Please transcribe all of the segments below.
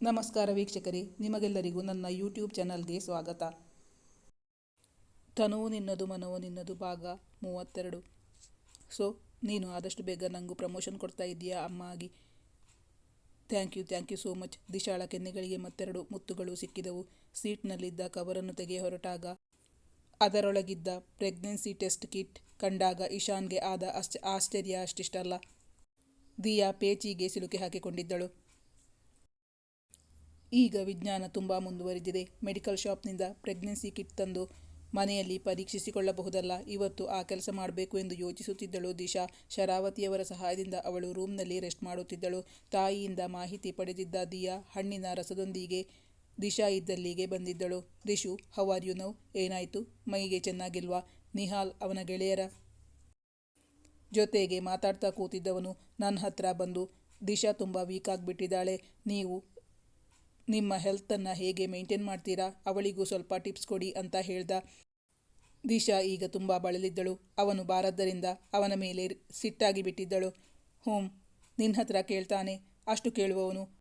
ನಮಸ್ಕಾರ ವೀಕ್ಷಕರೇ, ನಿಮಗೆಲ್ಲರಿಗೂ ನನ್ನ ಯೂಟ್ಯೂಬ್ ಚಾನಲ್ಗೆ ಸ್ವಾಗತ. ತನವು ನಿನ್ನದು, ಮನವು ನಿನ್ನದು, ಭಾಗ ಮೂವತ್ತೆರಡು. ಸೊ ನೀನು ಆದಷ್ಟು ಬೇಗ ನನಗೂ ಪ್ರಮೋಷನ್ ಕೊಡ್ತಾ ಇದ್ದೀಯಾ ಅಮ್ಮ ಆಗಿ? Thank you thank you so much ದಿಶಾಳ ಕೆನ್ನೆಗಳಿಗೆ ಮತ್ತೆರಡು ಮುತ್ತುಗಳು ಸಿಕ್ಕಿದವು. ಸೀಟ್ನಲ್ಲಿದ್ದ ಕವರನ್ನು ತೆಗೆಯ ಹೊರಟಾಗ, ಅದರೊಳಗಿದ್ದ ಪ್ರೆಗ್ನೆನ್ಸಿ ಟೆಸ್ಟ್ ಕಿಟ್ ಕಂಡಾಗ ಇಶಾನ್ಗೆ ಆದ ಅಶ್ಚ ಆಶ್ಚರ್ಯ ಅಷ್ಟಿಷ್ಟಲ್ಲ. ದಿಯಾ ಪೇಚಿಗೆ ಸಿಲುಕಿ ಹಾಕಿಕೊಂಡಿದ್ದಳು. ಈಗ ವಿಜ್ಞಾನ ತುಂಬ ಮುಂದುವರಿದಿದೆ. ಮೆಡಿಕಲ್ ಶಾಪ್ನಿಂದ ಪ್ರೆಗ್ನೆನ್ಸಿ ಕಿಟ್ ತಂದು ಮನೆಯಲ್ಲಿ ಪರೀಕ್ಷಿಸಿಕೊಳ್ಳಬಹುದಲ್ಲ, ಇವತ್ತು ಆ ಕೆಲಸ ಮಾಡಬೇಕು ಎಂದು ಯೋಚಿಸುತ್ತಿದ್ದಳು ದಿಶಾ. ಶರಾವತಿಯವರ ಸಹಾಯದಿಂದ ಅವಳು ರೂಮ್ನಲ್ಲಿ ರೆಸ್ಟ್ ಮಾಡುತ್ತಿದ್ದಳು. ತಾಯಿಯಿಂದ ಮಾಹಿತಿ ಪಡೆದಿದ್ದ ದಿಯಾ ಹಣ್ಣಿನ ರಸದೊಂದಿಗೆ ದಿಶಾ ಇದ್ದಲ್ಲಿಗೆ ಬಂದಿದ್ದಳು. Dishu, how are you now? ಏನಾಯಿತು? ಮೈಗೆ ಚೆನ್ನಾಗಿಲ್ವಾ? ನಿಹಾಲ್ ಅವನ ಗೆಳೆಯರ ಜೊತೆಗೆ ಮಾತಾಡ್ತಾ ಕೂತಿದ್ದವನು ನನ್ನ ಹತ್ರ ಬಂದು, ದಿಶಾ ತುಂಬ ವೀಕ್ ಆಗಿಬಿಟ್ಟಿದ್ದಾಳೆ, ನೀವು ನಿಮ್ಮ ಹೆಲ್ತನ್ನು ಹೇಗೆ ಮೇಂಟೈನ್ ಮಾಡ್ತೀರಾ? ಅವಳಿಗೂ ಸ್ವಲ್ಪ ಟಿಪ್ಸ್ ಕೊಡಿ ಅಂತ ಹೇಳ್ದ. ದಿಶಾ ಈಗ ತುಂಬ ಬಳಲಿದ್ದಳು. ಅವನು ಬಾರದ್ದರಿಂದ ಅವನ ಮೇಲೆ ಸಿಟ್ಟಾಗಿ ಬಿಟ್ಟಿದ್ದಳು. ಹೋಮ್ ನಿನ್ನ ಹತ್ರ ಕೇಳ್ತಾನೆ. ಅಷ್ಟು ಕೇಳುವವನು.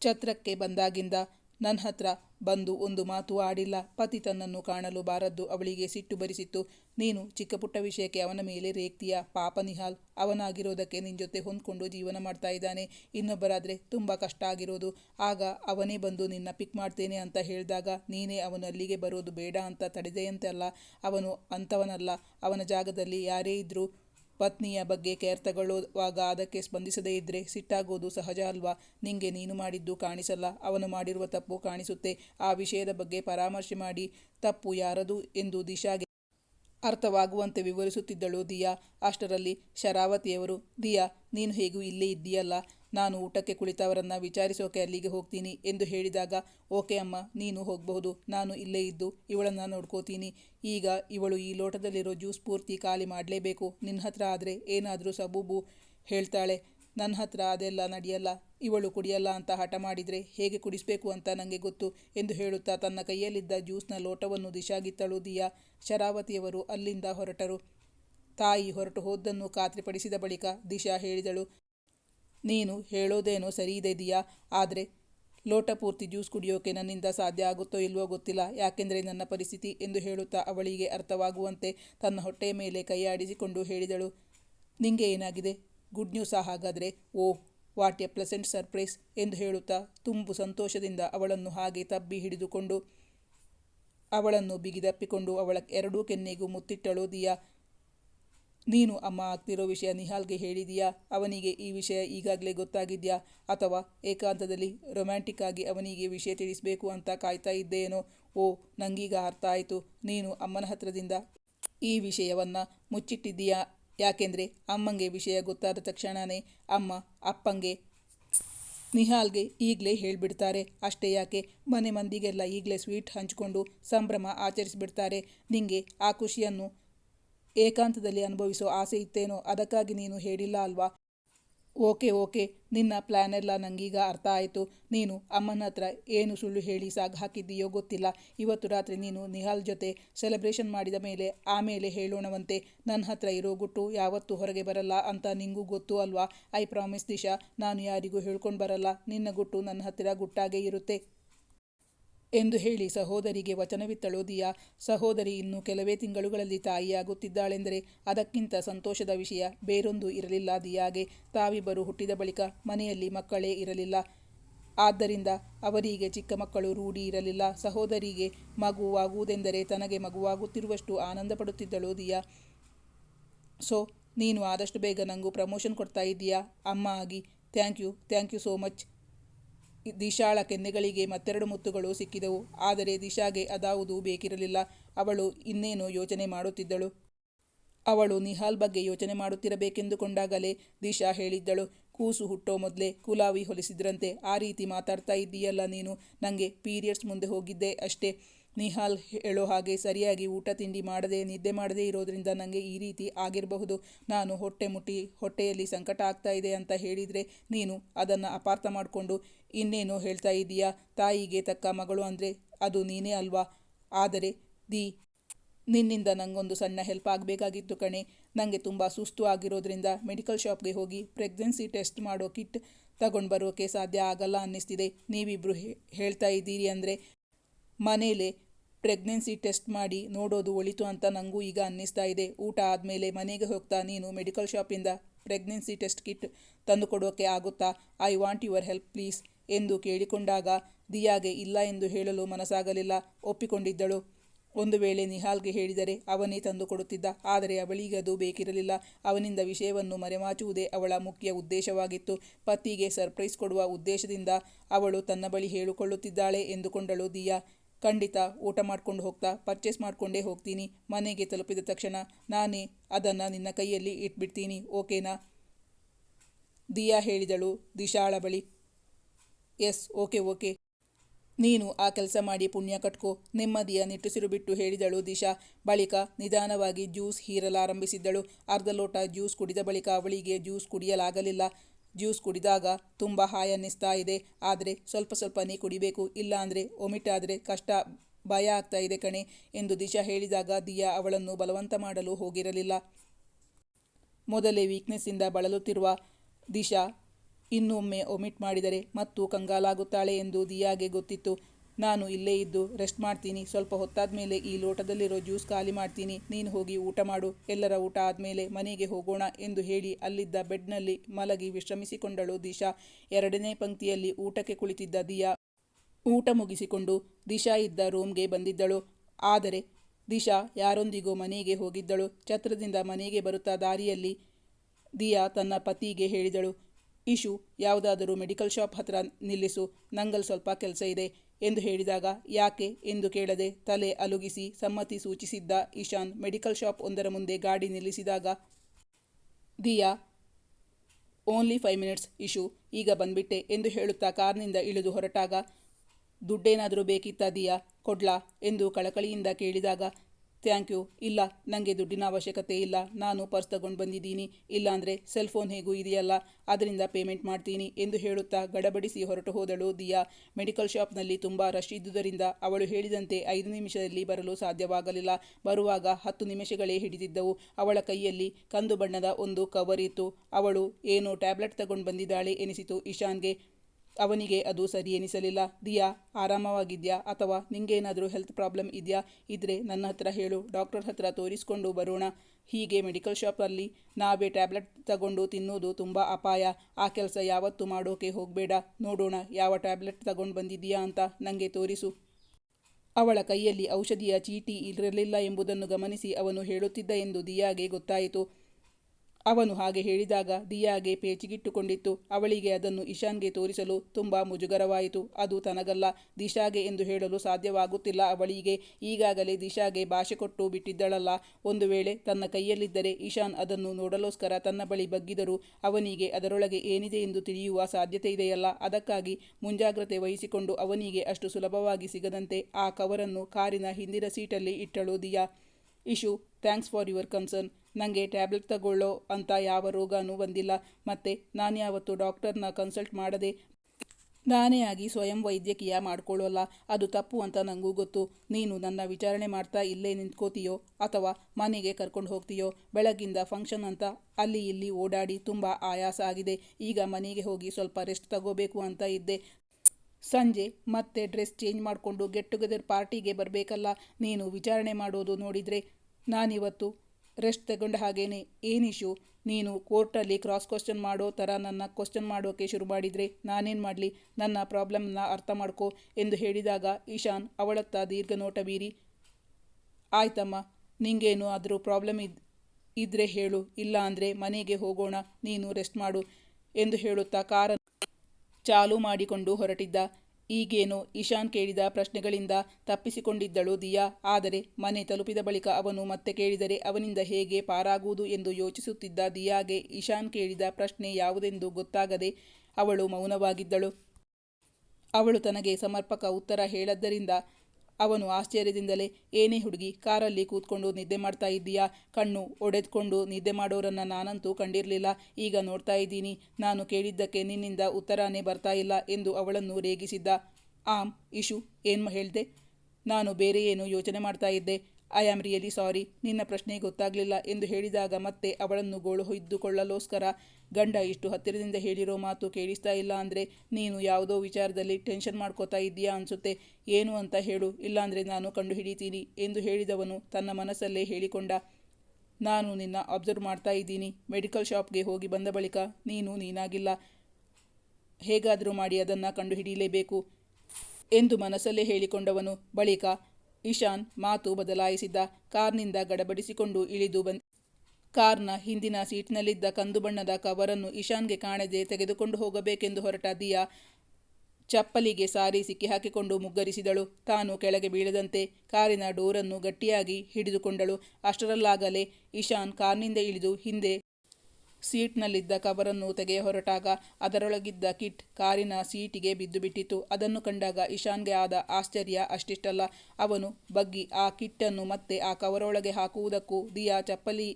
ಛತ್ರಕ್ಕೆ ಬಂದಾಗಿಂದ ನನ್ನ ಹತ್ರ ಬಂದು ಒಂದು ಮಾತು ಆಡಿಲ್ಲ. ಪತಿ ತನ್ನನ್ನು ಕಾಣಲು ಬಾರದ್ದು ಅವಳಿಗೆ ಸಿಟ್ಟು ಬರಿಸಿತ್ತು. ನೀನು ಚಿಕ್ಕ ಪುಟ್ಟ ವಿಷಯಕ್ಕೆ ಅವನ ಮೇಲೆ ರೇಕ್ತೀಯ ಪಾಪ ನಿಹಾಲ್, ಅವನಾಗಿರೋದಕ್ಕೆ ನಿನ್ನ ಜೊತೆ ಹೊಂದ್ಕೊಂಡು ಜೀವನ ಮಾಡ್ತಾ ಇದ್ದಾನೆ. ಇನ್ನೊಬ್ಬರಾದರೆ ತುಂಬ ಕಷ್ಟ ಆಗಿರೋದು. ಆಗ ಅವನೇ ಬಂದು ನಿನ್ನ ಪಿಕ್ ಮಾಡ್ತೇನೆ ಅಂತ ಹೇಳಿದಾಗ ನೀನೇ ಅವನು ಅಲ್ಲಿಗೆ ಬರೋದು ಬೇಡ ಅಂತ ತಡೆದೆಯಂತೆ ಅಲ್ಲ. ಅವನು ಅಂಥವನಲ್ಲ ಅವನ ಜಾಗದಲ್ಲಿ ಯಾರೇ ಇದ್ದರೂ ಪತ್ನಿಯ ಬಗ್ಗೆ ಕೇರ್ ತಗೊಳ್ಳುವಾಗ ಅದಕ್ಕೆ ಸ್ಪಂದಿಸದೇ ಇದ್ದರೆ ಸಿಟ್ಟಾಗೋದು ಸಹಜ ಅಲ್ವಾ? ನಿಂಗೆ ನೀನು ಮಾಡಿದ್ದು ಕಾಣಿಸಲ್ಲ, ಅವನು ಮಾಡಿರುವ ತಪ್ಪು ಕಾಣಿಸುತ್ತೆ. ಆ ವಿಷಯದ ಬಗ್ಗೆ ಪರಾಮರ್ಶೆ ಮಾಡಿ, ತಪ್ಪು ಯಾರದು ಎಂದು ದಿಶಾಗೆ ಅರ್ಥವಾಗುವಂತೆ ವಿವರಿಸುತ್ತಿದ್ದಳು ದಿಯಾ. ಅಷ್ಟರಲ್ಲಿ ಶರಾವತಿಯವರು, ದಿಯಾ, ನೀನು ಹೇಗೂ ಇಲ್ಲೇ ಇದ್ದೀಯಲ್ಲ? ನಾನು ಊಟಕ್ಕೆ ಕುಳಿತವರನ್ನು ವಿಚಾರಿಸೋಕೆ ಅಲ್ಲಿಗೆ ಹೋಗ್ತೀನಿ ಎಂದು ಹೇಳಿದಾಗ, ಓಕೆ ಅಮ್ಮ, ನೀನು ಹೋಗಬಹುದು, ನಾನು ಇಲ್ಲೇ ಇದ್ದು ಇವಳನ್ನು ನೋಡ್ಕೋತೀನಿ. ಈಗ ಇವಳು ಈ ಲೋಟದಲ್ಲಿರೋ ಜ್ಯೂಸ್ ಪೂರ್ತಿ ಖಾಲಿ ಮಾಡಲೇಬೇಕು. ನಿನ್ನ ಹತ್ರ ಆದರೆ ಏನಾದರೂ ಸಬೂಬು ಹೇಳ್ತಾಳೆ. ನನ್ನ ಹತ್ರ ಅದೆಲ್ಲ ನಡೆಯಲ್ಲ, ಇವಳು ಕುಡಿಯಲ್ಲ ಅಂತ ಹಠ ಮಾಡಿದರೆ ಹೇಗೆ ಕುಡಿಸಬೇಕು ಅಂತ ನನಗೆ ಗೊತ್ತು ಎಂದು ಹೇಳುತ್ತಾ ತನ್ನ ಕೈಯಲ್ಲಿದ್ದ ಜ್ಯೂಸ್ನ ಲೋಟವನ್ನು ದಿಶಾಗಿತ್ತಳು ದಿಯಾ ಶರಾವತಿಯವರು ಅಲ್ಲಿಂದ ಹೊರಟರು. ತಾಯಿ ಹೊರಟು ಹೋದ್ದನ್ನು ಖಾತ್ರಿಪಡಿಸಿದ ಬಳಿಕ ದಿಶಾ ಹೇಳಿದಳು ನೀನು ಹೇಳೋದೇನೋ ಸರಿ ಇದೆ ದಿಯಾ, ಆದರೆ ಲೋಟ ಪೂರ್ತಿ ಜ್ಯೂಸ್ ಕುಡಿಯೋಕೆ ನನ್ನಿಂದ ಸಾಧ್ಯ ಆಗುತ್ತೋ ಇಲ್ವೋ ಗೊತ್ತಿಲ್ಲ, ಯಾಕೆಂದರೆ ನನ್ನ ಪರಿಸ್ಥಿತಿ ಎಂದು ಹೇಳುತ್ತಾ ಅವಳಿಗೆ ಅರ್ಥವಾಗುವಂತೆ ತನ್ನ ಹೊಟ್ಟೆಯ ಮೇಲೆ ಕೈಯಾಡಿಸಿಕೊಂಡು ಹೇಳಿದಳು. ನಿಂಗೆ ಏನಾಗಿದೆ? ಗುಡ್ ನ್ಯೂಸಾ ಹಾಗಾದರೆ? Oh, what a pleasant surprise ಎಂದು ಹೇಳುತ್ತಾ ತುಂಬು ಸಂತೋಷದಿಂದ ಅವಳನ್ನು ಹಾಗೆ ತಬ್ಬಿ ಹಿಡಿದುಕೊಂಡು ಅವಳನ್ನು ಬಿಗಿದಪ್ಪಿಕೊಂಡು ಅವಳ ಎರಡೂ ಕೆನ್ನೆಗೂ ಮುತ್ತಿಟ್ಟಳು ದಿಯಾ. ನೀನು ಅಮ್ಮ ಆಗ್ತಿರೋ ವಿಷಯ ನಿಹಾಲ್ಗೆ ಹೇಳಿದೀಯಾ? ಅವನಿಗೆ ಈ ವಿಷಯ ಈಗಾಗಲೇ ಗೊತ್ತಾಗಿದೆಯಾ? ಅಥವಾ ಏಕಾಂತದಲ್ಲಿ ರೊಮ್ಯಾಂಟಿಕ್ ಆಗಿ ಅವನಿಗೆ ವಿಷಯ ತಿಳಿಸಬೇಕು ಅಂತ ಕಾಯ್ತಾ ಇದ್ದೇನೋ? ಓ, ನಂಗೀಗ ಅರ್ಥ ಆಯಿತು. ನೀನು ಅಮ್ಮನ ಹತ್ರದಿಂದ ಈ ವಿಷಯವನ್ನು ಮುಚ್ಚಿಟ್ಟಿದ್ದೀಯಾ? ಯಾಕೆಂದರೆ ಅಮ್ಮಂಗೆ ವಿಷಯ ಗೊತ್ತಾದ ತಕ್ಷಣವೇ ಅಮ್ಮ ಅಪ್ಪಂಗೆ ನಿಹಾಲ್ಗೆ ಈಗಲೇ ಹೇಳಿಬಿಡ್ತಾರೆ. ಅಷ್ಟೇ ಯಾಕೆ? ಮನೆ ಮಂದಿಗೆಲ್ಲ ಈಗಲೇ ಸ್ವೀಟ್ ಹಂಚಿಕೊಂಡು ಸಂಭ್ರಮ ಆಚರಿಸಿಬಿಡ್ತಾರೆ. ನಿಂಗೆ ಆ ಖುಷಿಯನ್ನು ಏಕಾಂತದಲ್ಲಿ ಅನುಭವಿಸೋ ಆಸೆ ಇತ್ತೇನೋ ಅದಕ್ಕಾಗಿ ನೀನು ಹೇಳಿಲ್ಲ ಅಲ್ವಾ? Okay okay. ನಿನ್ನ ಪ್ಲ್ಯಾನ್ ಎಲ್ಲ ನನಗೀಗ ಅರ್ಥ ಆಯಿತು. ನೀನು ಅಮ್ಮನ ಹತ್ರ ಏನು ಸುಳ್ಳು ಹೇಳಿ ಸಾಗ ಹಾಕಿದ್ದೀಯೋ ಗೊತ್ತಿಲ್ಲ. ಇವತ್ತು ರಾತ್ರಿ ನೀನು ನಿಹಾಲ್ ಜೊತೆ ಸೆಲೆಬ್ರೇಷನ್ ಮಾಡಿದ ಮೇಲೆ ಆಮೇಲೆ ಹೇಳೋಣವಂತೆ. ನನ್ನ ಹತ್ರ ಇರೋ ಗುಟ್ಟು ಯಾವತ್ತೂ ಹೊರಗೆ ಬರಲ್ಲ ಅಂತ ನಿಂಗೂ ಗೊತ್ತು ಅಲ್ವಾ? ಐ ಪ್ರಾಮಿಸ್ ದಿಶಾ, ನಾನು ಯಾರಿಗೂ ಹೇಳ್ಕೊಂಡು ಬರಲ್ಲ. ನಿನ್ನ ಗುಟ್ಟು ನನ್ನ ಹತ್ತಿರ ಗುಟ್ಟಾಗೇ ಇರುತ್ತೆ. ಎಂದು ಹೇಳಿ ಸಹೋದರಿಗೆ ವಚನವಿತ್ತಳು ದಿಯಾ ಸಹೋದರಿ, ಇನ್ನು ಕೆಲವೇ ತಿಂಗಳುಗಳಲ್ಲಿ ತಾಯಿಯಾಗುತ್ತಿದ್ದಾಳೆಂದರೆ ಅದಕ್ಕಿಂತ ಸಂತೋಷದ ವಿಷಯ. ಬೇರೊಂದು ಇರಲಿಲ್ಲ ದಿಯಾಗೆ. ತಾವಿಬ್ಬರು ಹುಟ್ಟಿದ ಬಳಿಕ ಮನೆಯಲ್ಲಿ ಮಕ್ಕಳೇ ಇರಲಿಲ್ಲ. ಆದ್ದರಿಂದ ಅವರಿಗೆ ಚಿಕ್ಕ ಮಕ್ಕಳು ರೂಢಿ ಇರಲಿಲ್ಲ. ಸಹೋದರಿಗೆ ಮಗುವಾಗುವುದೆಂದರೆ ತನಗೆ ಮಗುವಾಗುತ್ತಿರುವಷ್ಟು ಆನಂದ ಪಡುತ್ತಿದ್ದಳು ದಿಯಾ. ಸೊ, ನೀನು ಆದಷ್ಟು ಬೇಗ ನನಗೂ ಪ್ರಮೋಷನ್ ಕೊಡ್ತಾ ಇದ್ದೀಯಾ? ಅಮ್ಮ ಆಗಿ, thank you thank you so much. ದಿಶಾಳ ಕೆನ್ನೆಗಳಿಗೆ ಮತ್ತೆರಡು ಮುತ್ತುಗಳು ಸಿಕ್ಕಿದವು. ಆದರೆ ದಿಶಾಗೆ ಅದಾವುದು ಬೇಕಿರಲಿಲ್ಲ. ಅವಳು ಇನ್ನೇನು ಯೋಚನೆ ಮಾಡುತ್ತಿದ್ದಳು? ಅವಳು ನಿಹಾಲ್ ಬಗ್ಗೆ ಯೋಚನೆ ಮಾಡುತ್ತಿರಬೇಕೆಂದುಕೊಂಡಾಗಲೇ ದಿಶಾ ಹೇಳಿದ್ದಳು. ಕೂಸು ಹುಟ್ಟೋ ಮೊದಲೇ ಕುಲಾವಿ ಹೊಲಿಸಿದ್ರಂತೆ. ಆ ರೀತಿ ಮಾತಾಡ್ತಾ ಇದ್ದೀಯಲ್ಲ ನೀನು. ನನಗೆ ಪೀರಿಯಡ್ಸ್ ಮುಂದೆ ಹೋಗಿದ್ದೆ ಅಷ್ಟೇ. ನಿಹಾಲ್ ಹೇಳೋ ಹಾಗೆ ಸರಿಯಾಗಿ ಊಟ ತಿಂಡಿ ಮಾಡದೆ ನಿದ್ದೆ ಮಾಡದೇ ಇರೋದ್ರಿಂದ ನನಗೆ ಈ ರೀತಿ ಆಗಿರಬಹುದು. ನಾನು ಹೊಟ್ಟೆ ಮುಟ್ಟಿ ಹೊಟ್ಟೆಯಲ್ಲಿ ಸಂಕಟ ಆಗ್ತಾ ಇದೆ ಅಂತ ಹೇಳಿದರೆ ನೀನು ಅದನ್ನು ಅಪಾರ್ಥ ಮಾಡಿಕೊಂಡು ಇನ್ನೇನು ಹೇಳ್ತಾ ಇದ್ದೀಯಾ? ತಾಯಿಗೆ ತಕ್ಕ ಮಗಳು ಅಂದರೆ ಅದು ನೀನೇ ಅಲ್ವಾ? ಆದರೆ ದಿ ನಿನ್ನಿಂದ ನನಗೊಂದು ಸಣ್ಣ ಹೆಲ್ಪ್ ಆಗಬೇಕಾಗಿತ್ತು ಕಣೆ. ನನಗೆ ತುಂಬ ಸುಸ್ತು ಆಗಿರೋದ್ರಿಂದ ಮೆಡಿಕಲ್ ಶಾಪ್ಗೆ ಹೋಗಿ ಪ್ರೆಗ್ನೆನ್ಸಿ ಟೆಸ್ಟ್ ಮಾಡೋ ಕಿಟ್ ತಗೊಂಡು ಬರೋಕೆ ಸಾಧ್ಯ ಆಗಲ್ಲ ಅನ್ನಿಸ್ತಿದೆ. ನೀವಿಬ್ರು ಹೇ- ಹೇಳ್ತಾ ಇದ್ದೀರಿ ಅಂದರೆ ಮನೇಲೆ ಪ್ರೆಗ್ನೆನ್ಸಿ ಟೆಸ್ಟ್ ಮಾಡಿ ನೋಡೋದು ಒಳಿತು ಅಂತ ನನಗೂ ಈಗ ಅನ್ನಿಸ್ತಾ ಇದೆ. ಊಟ ಆದಮೇಲೆ ಮನೆಗೆ ಹೋಗ್ತಾ ನೀನು ಮೆಡಿಕಲ್ ಶಾಪಿಂದ ಪ್ರೆಗ್ನೆನ್ಸಿ ಟೆಸ್ಟ್ ಕಿಟ್ ತಂದು ಕೊಡೋಕೆ ಆಗುತ್ತಾ? I want your help please ಎಂದು ಕೇಳಿಕೊಂಡಾಗ ದಿಯಾಗೆ ಇಲ್ಲ ಎಂದು ಹೇಳಲು ಮನಸ್ಸಾಗಲಿಲ್ಲ. ಒಪ್ಪಿಕೊಂಡಿದ್ದಳು. ಒಂದು ವೇಳೆ ನಿಹಾಲ್ಗೆ ಹೇಳಿದರೆ ಅವನೇ ತಂದು ಕೊಡುತ್ತಿದ್ದ, ಆದರೆ ಅವಳಿಗೆ ಅದು ಬೇಕಿರಲಿಲ್ಲ. ಅವನಿಂದ ವಿಷಯವನ್ನು ಮರೆಮಾಚುವುದೇ ಅವಳ ಮುಖ್ಯ ಉದ್ದೇಶವಾಗಿತ್ತು. ಪತಿಗೆ ಸರ್ಪ್ರೈಸ್ ಕೊಡುವ ಉದ್ದೇಶದಿಂದ ಅವಳು ತನ್ನ ಬಳಿ ಹೇಳಿಕೊಳ್ಳುತ್ತಿದ್ದಾಳೆ ಎಂದುಕೊಂಡಳು ದಿಯಾ. ಖಂಡಿತ, ಊಟ ಮಾಡ್ಕೊಂಡು ಹೋಗ್ತಾ ಪರ್ಚೇಸ್ ಮಾಡಿಕೊಂಡೇ ಹೋಗ್ತೀನಿ. ಮನೆಗೆ ತಲುಪಿದ ತಕ್ಷಣ ನಾನೇ ಅದನ್ನು ನಿನ್ನ ಕೈಯಲ್ಲಿ ಇಟ್ಬಿಡ್ತೀನಿ ಓಕೆನಾ ದಿಯಾ ಹೇಳಿದಳು ದಿಶಾಳ ಬಳಿ. ಎಸ್ ಓಕೆ ಓಕೆ ನೀನು ಆ ಕೆಲಸ ಮಾಡಿ ಪುಣ್ಯ ಕಟ್ಕೋ. ನೆಮ್ಮದಿಯ ನಿಟ್ಟುಸಿರು ಬಿಟ್ಟು ಹೇಳಿದಳು ದಿಶಾ. ಬಳಿಕ ನಿಧಾನವಾಗಿ ಜ್ಯೂಸ್ ಹೀರಲಾರಂಭಿಸಿದ್ದಳು. ಅರ್ಧ ಲೋಟ ಜ್ಯೂಸ್ ಕುಡಿದ ಬಳಿಕ ಅವಳಿಗೆ ಜ್ಯೂಸ್ ಕುಡಿಯಲಾಗಲಿಲ್ಲ. ಜ್ಯೂಸ್ ಕುಡಿದಾಗ ತುಂಬ ಹಾಯನ್ನಿಸ್ತಾ ಇದೆ. ಆದರೆ ಸ್ವಲ್ಪ ಸ್ವಲ್ಪ ನೀ ಕುಡಿಬೇಕು. ಇಲ್ಲಾಂದರೆ ಒಮಿಟ್ ಆದರೆ ಕಷ್ಟ, ಭಯ ಆಗ್ತಾ ಇದೆ ಕಣೆ ಎಂದು ದಿಶಾ ಹೇಳಿದಾಗ ದಿಯಾ ಅವಳನ್ನು ಬಲವಂತ ಮಾಡಲು ಹೋಗಿರಲಿಲ್ಲ. ಮೊದಲೇ ವೀಕ್ನೆಸ್ಸಿಂದ ಬಳಲುತ್ತಿರುವ ದಿಶಾ ಇನ್ನೊಮ್ಮೆ ಒಮಿಟ್ ಮಾಡಿದರೆ ಮತ್ತು ಕಂಗಾಲಾಗುತ್ತಾಳೆ ಎಂದು ದಿಯಾಗೆ ಗೊತ್ತಿತ್ತು. ನಾನು ಇಲ್ಲೇ ಇದ್ದು ರೆಸ್ಟ್ ಮಾಡ್ತೀನಿ. ಸ್ವಲ್ಪ ಹೊತ್ತಾದ ಮೇಲೆ ಈ ಲೋಟದಲ್ಲಿರೋ ಜ್ಯೂಸ್ ಖಾಲಿ ಮಾಡ್ತೀನಿ. ನೀನು ಹೋಗಿ ಊಟ ಮಾಡು. ಎಲ್ಲರ ಊಟ ಆದಮೇಲೆ ಮನೆಗೆ ಹೋಗೋಣ ಎಂದು ಹೇಳಿ ಅಲ್ಲಿದ್ದ ಬೆಡ್ನಲ್ಲಿ ಮಲಗಿ ವಿಶ್ರಮಿಸಿಕೊಂಡಳು ದಿಶಾ. ಎರಡನೇ ಪಂಕ್ತಿಯಲ್ಲಿ ಊಟಕ್ಕೆ ಕುಳಿತಿದ್ದ ದಿಯಾ ಊಟ ಮುಗಿಸಿಕೊಂಡು ದಿಶಾ ಇದ್ದ ರೂಮ್ಗೆ ಬಂದಿದ್ದಳು. ಆದರೆ ದಿಶಾ ಯಾರೊಂದಿಗೋ ಮನೆಗೆ ಹೋಗಿದ್ದಳು. ಛತ್ರದಿಂದ ಮನೆಗೆ ಬರುತ್ತಾ ದಾರಿಯಲ್ಲಿ ದಿಯಾ ತನ್ನ ಪತಿಗೆ ಹೇಳಿದಳು. ಇಶು ಯಾವುದಾದರೂ ಮೆಡಿಕಲ್ ಶಾಪ್ ಹತ್ರ ನಿಲ್ಲಿಸು, ನಂಗಲ್ ಸ್ವಲ್ಪ ಕೆಲಸ ಇದೆ ಎಂದು ಹೇಳಿದಾಗ ಯಾಕೆ ಎಂದು ಕೇಳದೆ ತಲೆ ಅಲುಗಿಸಿ ಸಮ್ಮತಿ ಸೂಚಿಸಿದ್ದ ಇಶಾನ್ ಮೆಡಿಕಲ್ ಶಾಪ್ ಒಂದರ ಮುಂದೆ ಗಾಡಿ ನಿಲ್ಲಿಸಿದಾಗ, Diya, only five minutes Ishu, ಈಗ ಬಂದ್ಬಿಟ್ಟೆ ಎಂದು ಹೇಳುತ್ತಾ ಕಾರ್ನಿಂದ ಇಳಿದು ಹೊರಟಾಗ, ದುಡ್ಡೇನಾದರೂ ಬೇಕಿತ್ತಾ ದಿಯಾ, ಕೊಡ್ಲಾ ಎಂದು ಕಳಕಳಿಯಿಂದ ಕೇಳಿದಾಗ ಥ್ಯಾಂಕ್ ಯು ಇಲ್ಲ ನನಗೆ ದುಡ್ಡಿನ ಅವಶ್ಯಕತೆ ಇಲ್ಲ. ನಾನು ಪರ್ಸ್ ತಗೊಂಡು ಬಂದಿದ್ದೀನಿ. ಇಲ್ಲಾಂದರೆ ಸೆಲ್ ಫೋನ್ ಹೇಗೂ ಇದೆಯಲ್ಲ? ಅದರಿಂದ ಪೇಮೆಂಟ್ ಮಾಡ್ತೀನಿ ಎಂದು ಹೇಳುತ್ತಾ ಗಡಬಡಿಸಿ ಹೊರಟು ಹೋದಳು ದಿಯಾ. ಮೆಡಿಕಲ್ ಶಾಪ್ನಲ್ಲಿ ತುಂಬ ರಶ್ ಇದ್ದುದರಿಂದ ಅವಳು ಹೇಳಿದಂತೆ ಐದು ನಿಮಿಷದಲ್ಲಿ ಬರಲು ಸಾಧ್ಯವಾಗಲಿಲ್ಲ. ಬರುವಾಗ ಹತ್ತು ನಿಮಿಷಗಳೇ ಹಿಡಿದಿದ್ದವು. ಅವಳ ಕೈಯಲ್ಲಿ ಕಂದು ಬಣ್ಣದ ಒಂದು ಕವರ್ ಇತ್ತು. ಅವಳು, ಏನು ಟ್ಯಾಬ್ಲೆಟ್ ತಗೊಂಡು ಬಂದಿದ್ದಾಳೆ? ಎನಿಸಿತು ಇಶಾನ್ಗೆ. ಅವನಿಗೆ ಅದು ಸರಿ ಎನಿಸಲಿಲ್ಲ ದಿಯಾ, ಆರಾಮವಾಗಿದ್ಯಾ? ಅಥವಾ ನಿಂಗೇನಾದರೂ ಹೆಲ್ತ್ ಪ್ರಾಬ್ಲಮ್ ಇದೆಯಾ? ಇದ್ರೆ ನನ್ನ ಹತ್ರ ಹೇಳು. ಡಾಕ್ಟರ್ ಹತ್ರ ತೋರಿಸ್ಕೊಂಡು ಬರೋಣ. ಹೀಗೆ ಮೆಡಿಕಲ್ ಶಾಪಲ್ಲಿ ನಾವೇ ಟ್ಯಾಬ್ಲೆಟ್ ತಗೊಂಡು ತಿನ್ನೋದು ತುಂಬ ಅಪಾಯ. ಆ ಕೆಲಸ ಯಾವತ್ತೂ ಮಾಡೋಕೆ ಹೋಗಬೇಡ. ನೋಡೋಣ, ಯಾವ ಟ್ಯಾಬ್ಲೆಟ್ ತಗೊಂಡು ಬಂದಿದ್ದೀಯಾ ಅಂತ ನನಗೆ ತೋರಿಸು. ಅವಳ ಕೈಯಲ್ಲಿ ಔಷಧಿಯ ಚೀಟಿ ಇರಲಿಲ್ಲ ಎಂಬುದನ್ನು ಗಮನಿಸಿ ಅವನು ಹೇಳುತ್ತಿದ್ದ ಎಂದು ದಿಯಾಗೆ ಗೊತ್ತಾಯಿತು. ಅವನು ಹಾಗೆ ಹೇಳಿದಾಗ ದಿಯಾಗೆ ಪೇಚಿಗಿಟ್ಟುಕೊಂಡಿತ್ತು. ಅವಳಿಗೆ ಅದನ್ನು ಇಶಾನ್ಗೆ ತೋರಿಸಲು ತುಂಬ ಮುಜುಗರವಾಯಿತು. ಅದು ತನಗಲ್ಲ. ದಿಶಾಗೆ ಎಂದು ಹೇಳಲು ಸಾಧ್ಯವಾಗುತ್ತಿಲ್ಲ. ಅವಳಿಗೆ ಈಗಾಗಲೇ ದಿಶಾಗೆ ಭಾಷೆ ಕೊಟ್ಟು ಬಿಟ್ಟಿದ್ದಳಲ್ಲ. ಒಂದು ವೇಳೆ ತನ್ನ ಕೈಯಲ್ಲಿದ್ದರೆ ಇಶಾನ್ ಅದನ್ನು ನೋಡಲೋಸ್ಕರ ತನ್ನ ಬಳಿ ಬಗ್ಗಿದರೂ ಅವನಿಗೆ ಅದರೊಳಗೆ ಏನಿದೆ ಎಂದು ತಿಳಿಯುವ ಸಾಧ್ಯತೆ ಇದೆಯಲ್ಲ. ಅದಕ್ಕಾಗಿ ಮುಂಜಾಗ್ರತೆ ವಹಿಸಿಕೊಂಡು ಅವನಿಗೆ ಅಷ್ಟು ಸುಲಭವಾಗಿ ಸಿಗದಂತೆ ಆ ಕವರನ್ನು ಕಾರಿನ ಹಿಂದಿನ ಸೀಟಲ್ಲಿ ಇಟ್ಟಳು Diya. Ishu, thanks for your concern. ನನಗೆ ಟ್ಯಾಬ್ಲೆಟ್ ತಗೊಳ್ಳೋ ಅಂತ ಯಾವ ರೋಗನೂ ಬಂದಿಲ್ಲ. ಮತ್ತು ನಾನು ಯಾವತ್ತು ಡಾಕ್ಟರ್ನ ಕನ್ಸಲ್ಟ್ ಮಾಡದೆ ನಾನೇ ಆಗಿ ಸ್ವಯಂ ವೈದ್ಯಕೀಯ ಮಾಡ್ಕೊಳ್ಳೋಲ್ಲ. ಅದು ತಪ್ಪು ಅಂತ ನನಗೂ ಗೊತ್ತು. ನೀನು ನನ್ನ ವಿಚಾರಣೆ ಮಾಡ್ತಾ ಇಲ್ಲೇ ನಿಂತ್ಕೋತೀಯೋ ಅಥವಾ ಮನೆಗೆ ಕರ್ಕೊಂಡು ಹೋಗ್ತೀಯೋ? ಬೆಳಗ್ಗಿಂದ ಫಂಕ್ಷನ್ ಅಂತ ಅಲ್ಲಿ ಇಲ್ಲಿ ಓಡಾಡಿ ತುಂಬ ಆಯಾಸ ಆಗಿದೆ. ಈಗ ಮನೆಗೆ ಹೋಗಿ ಸ್ವಲ್ಪ ರೆಸ್ಟ್ ತಗೋಬೇಕು ಅಂತ ಇದ್ದೆ. ಸಂಜೆ ಮತ್ತೆ ಡ್ರೆಸ್ ಚೇಂಜ್ ಮಾಡಿಕೊಂಡು ಗೆಟ್ ಟುಗೆದರ್ ಪಾರ್ಟಿಗೆ ಬರಬೇಕಲ್ಲ. ನೀನು ವಿಚಾರಣೆ ಮಾಡೋದು ನೋಡಿದರೆ ನಾನಿವತ್ತು ರೆಸ್ಟ್ ತಗೊಂಡ ಹಾಗೇನೆ, ಏನು ಇಶ್ಯೂ ನೀನು ಕೋರ್ಟಲ್ಲಿ ಕ್ರಾಸ್ ಕ್ವಶನ್ ಮಾಡೋ ಥರ ನನ್ನ ಕ್ವಶನ್ ಮಾಡೋಕ್ಕೆ ಶುರು ಮಾಡಿದರೆ ನಾನೇನು ಮಾಡಲಿ? ನನ್ನ ಪ್ರಾಬ್ಲಮ್ನ ಅರ್ಥ ಮಾಡ್ಕೋ ಎಂದು ಹೇಳಿದಾಗ ಈಶಾನ್ ಅವಳತ್ತ ದೀರ್ಘ ನೋಟ ಬೀರಿ, ಆಯ್ತಮ್ಮ, ನಿಂಗೇನು ಆದರೂ ಪ್ರಾಬ್ಲಮ್ ಇದ್, ಇದ್ರೆ ಹೇಳು, ಇಲ್ಲ ಅಂದರೆ ಮನೆಗೆ ಹೋಗೋಣ, ನೀನು ರೆಸ್ಟ್ ಮಾಡು ಎಂದು ಹೇಳುತ್ತಾ ಕಾರನ್ನು ಚಾಲು ಮಾಡಿಕೊಂಡು ಹೊರಟಿದ್ದ ಈಗೇನೋ ಇಶಾನ್ ಕೇಳಿದ ಪ್ರಶ್ನೆಗಳಿಂದ ತಪ್ಪಿಸಿಕೊಂಡಿದ್ದಳು ದಿಯಾ. ಆದರೆ ಮನೆ ತಲುಪಿದ ಬಳಿಕ ಅವನು ಮತ್ತೆ ಕೇಳಿದರೆ ಅವನಿಂದ ಹೇಗೆ ಪಾರಾಗುವುದು ಎಂದು ಯೋಚಿಸುತ್ತಿದ್ದ ದಿಯಾಗೆ ಇಶಾನ್ ಕೇಳಿದ ಪ್ರಶ್ನೆ ಯಾವುದೆಂದು ಗೊತ್ತಾಗದೆ ಅವಳು ಮೌನವಾಗಿದ್ದಳು. ಅವಳು ತನಗೆ ಸಮರ್ಪಕ ಉತ್ತರ ಹೇಳದ್ದರಿಂದ ಅವನು ಆಶ್ಚರ್ಯದಿಂದಲೇ, ಏನೇ ಹುಡುಗಿ, ಕಾರಲ್ಲಿ ಕೂತ್ಕೊಂಡು ನಿದ್ದೆ ಮಾಡ್ತಾ ಇದ್ದೀಯಾ? ಕಣ್ಣು ಒಡೆದ್ಕೊಂಡು ನಿದ್ದೆ ಮಾಡೋರನ್ನು ನಾನಂತೂ ಕಂಡಿರಲಿಲ್ಲ. ಈಗ ನೋಡ್ತಾ ಇದ್ದೀನಿ, ನಾನು ಕೇಳಿದ್ದಕ್ಕೆ ನಿನ್ನಿಂದ ಉತ್ತರನೇ ಬರ್ತಾ ಇಲ್ಲ ಎಂದು ಅವಳನ್ನು ರೇಗಿಸಿದ್ದ. ಆಮ್, ಇಶು ಏನು ಹೇಳ್ದೆ? ನಾನು ಬೇರೆ ಏನು ಯೋಚನೆ ಮಾಡ್ತಾ ಇದ್ದೆ? ಐ ಆಮ್ ರಿಯಲಿ ಸಾರಿ ನಿನ್ನ ಪ್ರಶ್ನೆ ಗೊತ್ತಾಗಲಿಲ್ಲ ಎಂದು ಹೇಳಿದಾಗ ಮತ್ತೆ ಅವಳನ್ನು ಗೋಳು ಹೊಯ್ದುಕೊಳ್ಳಲೋಸ್ಕರ, ಗಂಡ, ಇಷ್ಟು ಹತ್ತಿರದಿಂದ ಹೇಳಿರೋ ಮಾತು ಕೇಳಿಸ್ತಾ ಇಲ್ಲ ಅಂದರೆ ನೀನು ಯಾವುದೋ ವಿಚಾರದಲ್ಲಿ ಟೆನ್ಷನ್ ಮಾಡ್ಕೋತಾ ಇದ್ದೀಯಾ ಅನಿಸುತ್ತೆ. ಏನು ಅಂತ ಹೇಳು. ಇಲ್ಲಾಂದರೆ ನಾನು ಕಂಡುಹಿಡಿತೀನಿ ಎಂದು ಹೇಳಿದವನು ತನ್ನ ಮನಸ್ಸಲ್ಲೇ ಹೇಳಿಕೊಂಡ, ನಾನು ನಿನ್ನ ಅಬ್ಸರ್ವ್ ಮಾಡ್ತಾ ಇದ್ದೀನಿ. ಮೆಡಿಕಲ್ ಶಾಪ್ಗೆ ಹೋಗಿ ಬಂದ ಬಳಿಕ ನೀನು ನೀನಾಗಿಲ್ಲ. ಹೇಗಾದರೂ ಮಾಡಿ ಅದನ್ನು ಕಂಡುಹಿಡಿಯಲೇಬೇಕು ಎಂದು ಮನಸ್ಸಲ್ಲೇ ಹೇಳಿಕೊಂಡವನು. ಬಳಿಕ ಇಶಾನ್ ಮಾತು ಬದಲಾಯಿಸಿದ್ದ ಕಾರ್ನಿಂದ ಗಡಬಡಿಸಿಕೊಂಡು ಇಳಿದು ಬಂದ ಕಾರ್ನ ಹಿಂದಿನ ಸೀಟಿನಲ್ಲಿದ್ದ ಕಂದು ಬಣ್ಣದ ಕವರನ್ನು ಇಶಾನ್ಗೆ ಕಾಣದೆ ತೆಗೆದುಕೊಂಡು ಹೋಗಬೇಕೆಂದು ಹೊರಟ ದಿಯಾ ಚಪ್ಪಲಿಗೆ ಸಾರಿ ಸಿಕ್ಕಿಹಾಕಿಕೊಂಡು ಮುಗ್ಗರಿಸಿದಳು. ತಾನು ಕೆಳಗೆ ಬೀಳದಂತೆ ಕಾರಿನ ಡೋರನ್ನು ಗಟ್ಟಿಯಾಗಿ ಹಿಡಿದುಕೊಂಡಳು. ಅಷ್ಟರಲ್ಲಾಗಲೇ ಇಶಾನ್ ಕಾರ್ನಿಂದ ಇಳಿದು ಹಿಂದೆ ಸೀಟ್ನಲ್ಲಿದ್ದ ಕವರನ್ನು ತೆಗೆಯ ಹೊರಟಾಗ ಅದರೊಳಗಿದ್ದ ಕಿಟ್ ಕಾರಿನ ಸೀಟಿಗೆ ಬಿದ್ದು ಬಿಟ್ಟಿತು ಅದನ್ನು ಕಂಡಾಗ ಇಶಾನ್ಗೆ ಆದ ಆಶ್ಚರ್ಯ ಅಷ್ಟಿಷ್ಟಲ್ಲ. ಅವನು ಬಗ್ಗಿ ಆ ಕಿಟ್ಟನ್ನು ಮತ್ತೆ ಆ ಕವರೊಳಗೆ ಹಾಕುವುದಕ್ಕೂ ದಿಯಾ ಚಪ್ಪಲಿ,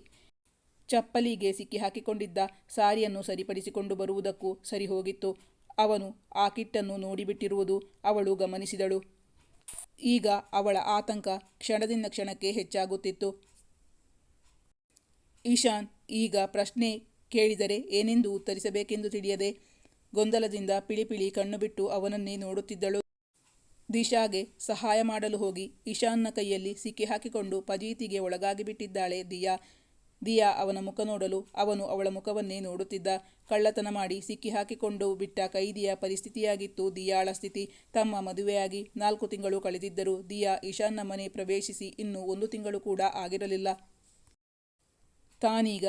ಚಪ್ಪಲಿಗೆ ಸಿಕ್ಕಿ ಹಾಕಿಕೊಂಡಿದ್ದ ಸಾರಿಯನ್ನು ಸರಿಪಡಿಸಿಕೊಂಡು ಬರುವುದಕ್ಕೂ ಸರಿ ಹೋಗಿತ್ತು ಅವನು ಆ ಕಿಟ್ಟನ್ನು ನೋಡಿಬಿಟ್ಟಿರುವುದು ಅವಳು ಗಮನಿಸಿದಳು. ಈಗ ಅವಳ ಆತಂಕ ಕ್ಷಣದಿಂದ ಕ್ಷಣಕ್ಕೆ ಹೆಚ್ಚಾಗುತ್ತಿತ್ತು. ಈಶಾನ್ ಈಗ ಪ್ರಶ್ನೆ ಕೇಳಿದರೆ ಏನೆಂದು ಉತ್ತರಿಸಬೇಕೆಂದು ತಿಳಿಯದೆ ಗೊಂದಲದಿಂದ ಪಿಳಿಪಿಳಿ ಕಣ್ಣು ಬಿಟ್ಟು ಅವನನ್ನೇ ನೋಡುತ್ತಿದ್ದಳು. ದಿಶಾಗೆ ಸಹಾಯ ಮಾಡಲು ಹೋಗಿ ಇಶಾನ್ನ ಕೈಯಲ್ಲಿ ಸಿಕ್ಕಿ ಹಾಕಿಕೊಂಡು ಪಜೀತಿಗೆ ಒಳಗಾಗಿ ಬಿಟ್ಟಿದ್ದಾಳೆ ದಿಯಾ. ದಿಯಾ ಅವನ ಮುಖ ನೋಡಲು ಅವನು ಅವಳ ಮುಖವನ್ನೇ ನೋಡುತ್ತಿದ್ದ. ಕಳ್ಳತನ ಮಾಡಿ ಸಿಕ್ಕಿ ಹಾಕಿಕೊಂಡು ಬಿಟ್ಟ ಕೈದಿಯ ಪರಿಸ್ಥಿತಿಯಾಗಿತ್ತು ದಿಯಾಳ ಸ್ಥಿತಿ. ತಮ್ಮ ಮದುವೆಯಾಗಿ ನಾಲ್ಕು ತಿಂಗಳು ಕಳೆದಿದ್ದರು ದಿಯಾ ಇಶಾನ್ನ ಮನೆ ಪ್ರವೇಶಿಸಿ ಇನ್ನೂ ಒಂದು ತಿಂಗಳು ಕೂಡ ಆಗಿರಲಿಲ್ಲ. ತಾನೀಗ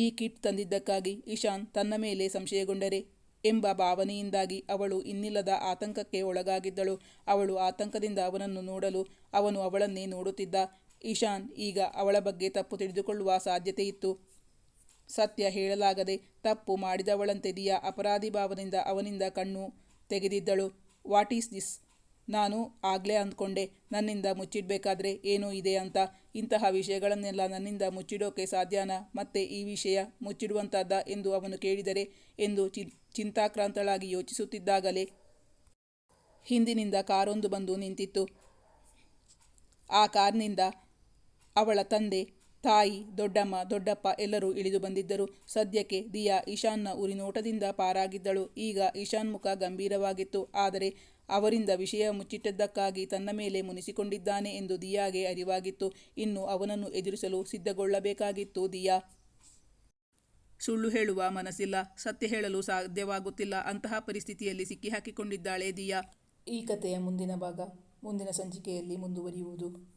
ಈ ಕಿಟ್ ತಂದಿದ್ದಕ್ಕಾಗಿ ಇಶಾನ್ ತನ್ನ ಮೇಲೆ ಸಂಶಯಗೊಂಡರೆ ಎಂಬ ಭಾವನೆಯಿಂದಾಗಿ ಅವಳು ಇನ್ನಿಲ್ಲದ ಆತಂಕಕ್ಕೆ ಒಳಗಾಗಿದ್ದಳು. ಅವಳು ಆತಂಕದಿಂದ ಅವನನ್ನು ನೋಡಲು ಅವನು ಅವಳನ್ನೇ ನೋಡುತ್ತಿದ್ದ. ಇಶಾನ್ ಈಗ ಅವಳ ಬಗ್ಗೆ ತಪ್ಪು ತಿಳಿದುಕೊಳ್ಳುವ ಸಾಧ್ಯತೆ ಇತ್ತು. ಸತ್ಯ ಹೇಳಲಾಗದೆ ತಪ್ಪು ಮಾಡಿದವಳಂತೆ ದಿಯಾ ಅಪರಾಧಿ ಭಾವದಿಂದ ಅವನಿಂದ ಕಣ್ಣು ತೆಗೆದಿದ್ದಳು. What is this? ನಾನು ಆಗಲೇ ಅಂದ್ಕೊಂಡೆ, ನನ್ನಿಂದ ಮುಚ್ಚಿಡಬೇಕಾದ್ರೆ ಏನೂ ಇದೆ ಅಂತ. ಇಂತಹ ವಿಷಯಗಳನ್ನೆಲ್ಲ ನನ್ನಿಂದ ಮುಚ್ಚಿಡೋಕೆ ಸಾಧ್ಯನಾ? ಮತ್ತೆ ಈ ವಿಷಯ ಮುಚ್ಚಿಡುವಂಥದ್ದ ಎಂದು ಅವನು ಕೇಳಿದರೆ ಎಂದು ಚಿ, ಚಿಂತಾಕ್ರಾಂತಳಾಗಿ ಯೋಚಿಸುತ್ತಿದ್ದಾಗಲೇ ಹಿಂದಿನಿಂದ ಕಾರೊಂದು ಬಂದು ನಿಂತಿತ್ತು. ಆ ಕಾರ್ನಿಂದ ಅವಳ ತಂದೆ, ತಾಯಿ, ದೊಡ್ಡಮ್ಮ, ದೊಡ್ಡಪ್ಪ ಎಲ್ಲರೂ ಇಳಿದು ಬಂದಿದ್ದರು. ಸದ್ಯಕ್ಕೆ ದಿಯಾ ಇಶಾನ್ನ ಉರಿನೋಟದಿಂದ ಪಾರಾಗಿದ್ದಳು. ಈಗ ಈಶಾನ್ ಮುಖ ಗಂಭೀರವಾಗಿತ್ತು. ಆದರೆ ಅವರಿಂದ ವಿಷಯ ಮುಚ್ಚಿಟ್ಟದ್ದಕ್ಕಾಗಿ ತನ್ನ ಮೇಲೆ ಮುನಿಸಿಕೊಂಡಿದ್ದಾನೆ ಎಂದು ದಿಯಾಗೆ ಅರಿವಾಗಿತ್ತು. ಇನ್ನು ಅವನನ್ನು ಎದುರಿಸಲು ಸಿದ್ಧಗೊಳ್ಳಬೇಕಾಗಿತ್ತು ದಿಯಾ. ಸುಳ್ಳು ಹೇಳುವ ಮನಸ್ಸಿಲ್ಲ. ಸತ್ಯ ಹೇಳಲು ಸಾಧ್ಯವಾಗುತ್ತಿಲ್ಲ. ಅಂತಹ ಪರಿಸ್ಥಿತಿಯಲ್ಲಿ ಸಿಕ್ಕಿಹಾಕಿಕೊಂಡಿದ್ದಾಳೆ ದಿಯಾ. ಈ ಕಥೆಯ ಮುಂದಿನ ಭಾಗ ಮುಂದಿನ ಸಂಚಿಕೆಯಲ್ಲಿ ಮುಂದುವರಿಯುವುದು.